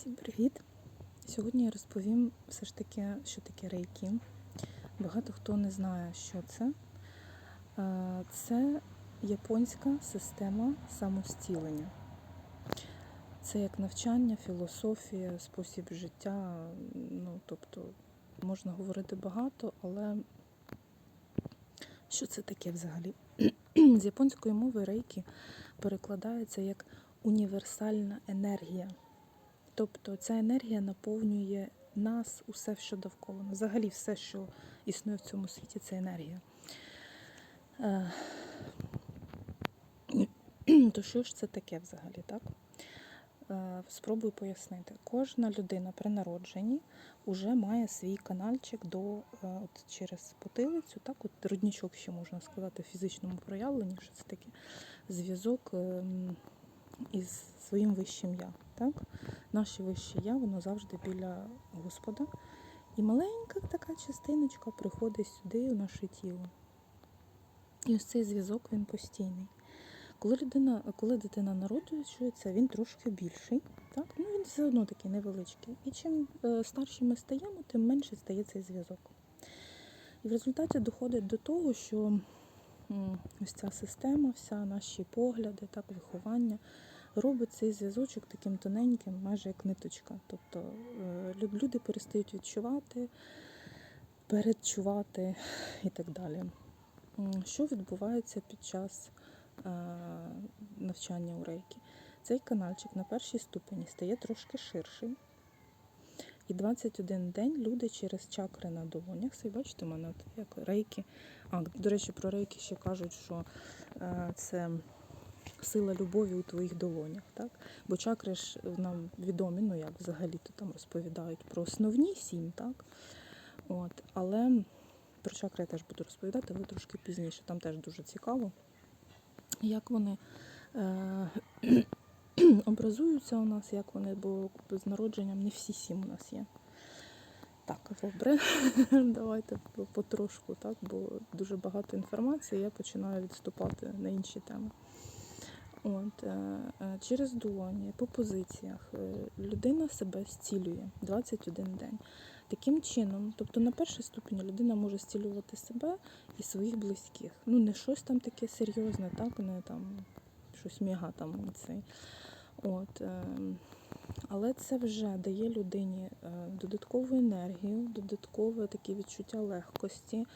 Всім привіт! Сьогодні я розповім все ж таки, що таке рейки. Багато хто не знає, що це. Е, Це японська система самостілення. Це як навчання, філософія, спосіб життя. Ну, тобто, можна говорити багато, але що це таке взагалі? З японської мови рейки перекладається як універсальна енергія. Тобто ця енергія наповнює нас, усе, що довкола. Взагалі, все, що існує в цьому світі, це енергія. Е, То що ж це таке взагалі, так? Е, Спробую пояснити. Кожна людина при народженні вже має свій канальчик до е, от через потилицю, так, от роднічок ще можна сказати в фізичному проявленні, що це таке зв'язок ем, із своїм вищим я. Так? Наше вище я, воно завжди біля Господа. І маленька така частиночка приходить сюди, у наше тіло. І ось цей зв'язок він постійний. Коли людина, коли дитина народжується, він трошки більший, так? ну він все одно такий невеличкий. І чим е, старші ми стаємо, тим менше стає цей зв'язок. І в результаті доходить до того, що ось ця система, вся наші погляди, так, виховання робить цей зв'язочок таким тоненьким, майже як ниточка. Тобто е, люди перестають відчувати, передчувати і так далі. Що відбувається під час е, навчання у рейкі? Цей каналчик на першій ступені стає трошки ширший. І 21 день люди через чакри на долонях, це бачите, у мене як рейки. А, до речі, про рейки ще кажуть, що е, це сила любові у твоїх долонях. Так? Бо чакри ж нам відомі, ну як взагалі-то там розповідають про основні сім, так? От, але про чакри я теж буду розповідати, але трошки пізніше. Там теж дуже цікаво, як вони е- образуються у нас, як вони, бо з народженням не всі сім у нас є. Так, добре, давайте потрошку, так, бо дуже багато інформації, я починаю відступати на інші теми. От, е, е, через долоні, по позиціях е, людина себе зцілює 21 день. Таким чином, тобто на першій ступені людина може зцілювати себе і своїх близьких. Ну, не щось там таке серйозне, так, не там щось мега там цей. От, але це вже дає людині додаткову енергію, додаткове таке відчуття легкості.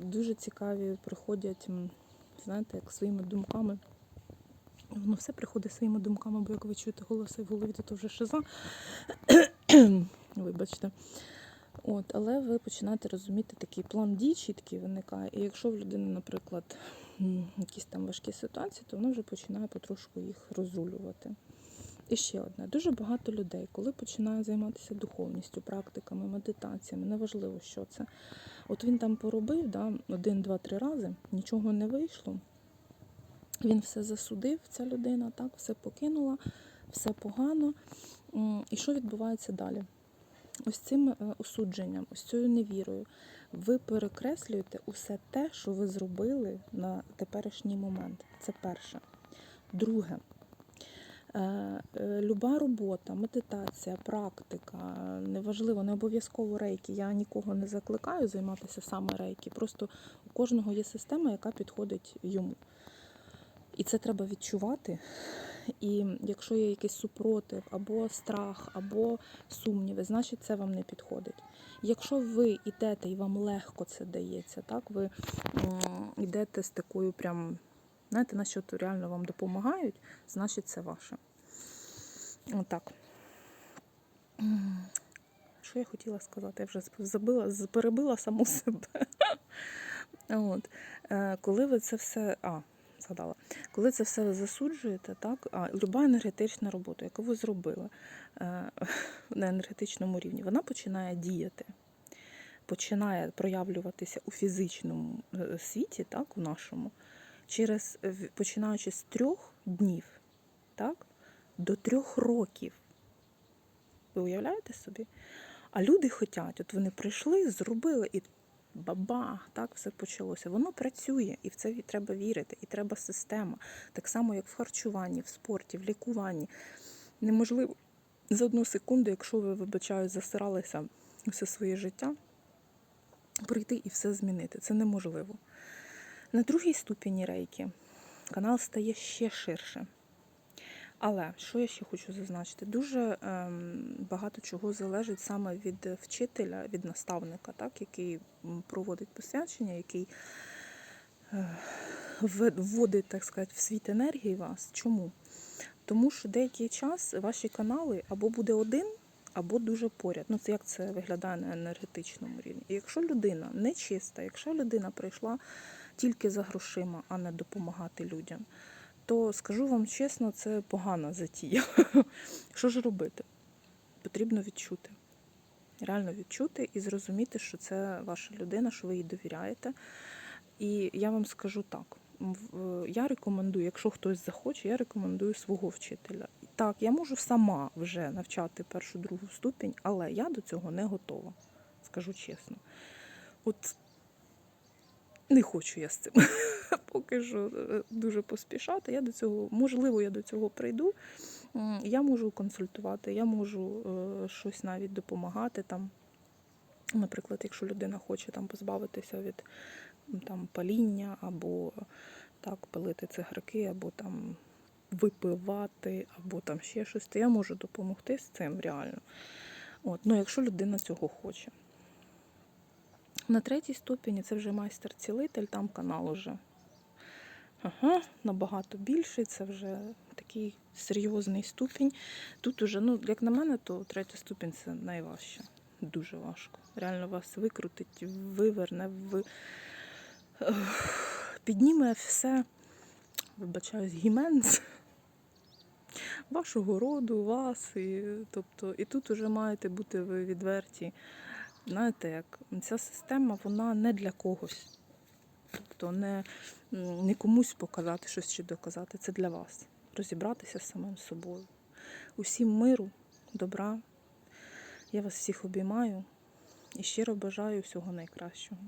Дуже цікаві приходять, знаєте, як своїми думками. Воно все приходить своїми думками, бо як ви чуєте голоси в голові, то, то вже шиза. Вибачте. От, але ви починаєте розуміти такий план дій чіткий виникає. І якщо в людини, наприклад, якісь там важкі ситуації, то вона вже починає потрошку їх розрулювати. І ще одне, дуже багато людей, коли починає займатися духовністю, практиками, медитаціями, неважливо, що це. От він там поробив да, один, два, три рази, нічого не вийшло. Він все засудив, ця людина, так, все покинула, все погано. І що відбувається далі? Ось цим е, осудженням, ось цією невірою, ви перекреслюєте усе те, що ви зробили на теперішній момент. Це перше. Друге. Е, е, Люба робота, медитація, практика, неважливо, не обов'язково рейки. Я нікого не закликаю займатися саме рейки. Просто у кожного є система, яка підходить йому. І це треба відчувати. І якщо є якийсь супротив, або страх, або сумніви, значить це вам не підходить. Якщо ви йдете і вам легко це дається, так ви йдете з такою прям, знаєте, на що то реально вам допомагають, значить це ваше. Отак. Що я хотіла сказати? Я вже забила, перебила саму себе. От. Е, Коли ви це все. А, згадала. Коли це все засуджуєте, так, а люба енергетична робота, яку ви зробили е, на енергетичному рівні, вона починає діяти, починає проявлюватися у фізичному е, світі, так, у нашому, через, е, починаючи з трьох днів так, до трьох років. Ви уявляєте собі? А люди хочуть, от вони прийшли, зробили і бабах, так все почалося. Воно працює, і в це треба вірити, і треба система. Так само, як в харчуванні, в спорті, в лікуванні. Неможливо за одну секунду, якщо ви, вибачаю, засиралися все своє життя, прийти і все змінити. Це неможливо. На другій ступені рейки канал стає ще ширше. Але що я ще хочу зазначити? Дуже ем, багато чого залежить саме від вчителя, від наставника, так, який проводить посвячення, який е, вводить, так сказати, в світ енергії вас. Чому? Тому що деякий час ваші канали або буде один, або дуже поряд. Ну, це як це виглядає на енергетичному рівні. І якщо людина не чиста, якщо людина прийшла тільки за грошима, а не допомагати людям, то скажу вам чесно, це погана затія. Що ж робити? Потрібно відчути. Реально відчути і зрозуміти, що це ваша людина, що ви їй довіряєте. І я вам скажу так: я рекомендую, якщо хтось захоче, я рекомендую свого вчителя. Так, я можу сама вже навчати першу другу ступінь, але я до цього не готова, скажу чесно. От не хочу я з цим поки що е, дуже поспішати. Я до цього, можливо, я до цього прийду. Я можу консультувати, я можу е, щось навіть допомагати там. Наприклад, якщо людина хоче там позбавитися від там паління, або так пилити цигарки, або там випивати, або там ще щось, то я можу допомогти з цим реально. От, ну, якщо людина цього хоче. На третій ступені це вже майстер-цілитель, там канал уже ага, набагато більший, це вже такий серйозний ступінь. Тут уже, ну, як на мене, то третя ступінь це найважче. Дуже важко. Реально вас викрутить, виверне, ви... Підніме все, вибачаюсь, гіменц вашого роду, вас. І, тобто, і тут уже маєте бути ви відверті. Знаєте, як ця система вона не для когось. Тобто не, не комусь показати щось чи доказати. Це для вас. Розібратися з самим собою. Усім миру, добра. Я вас всіх обіймаю і щиро бажаю всього найкращого.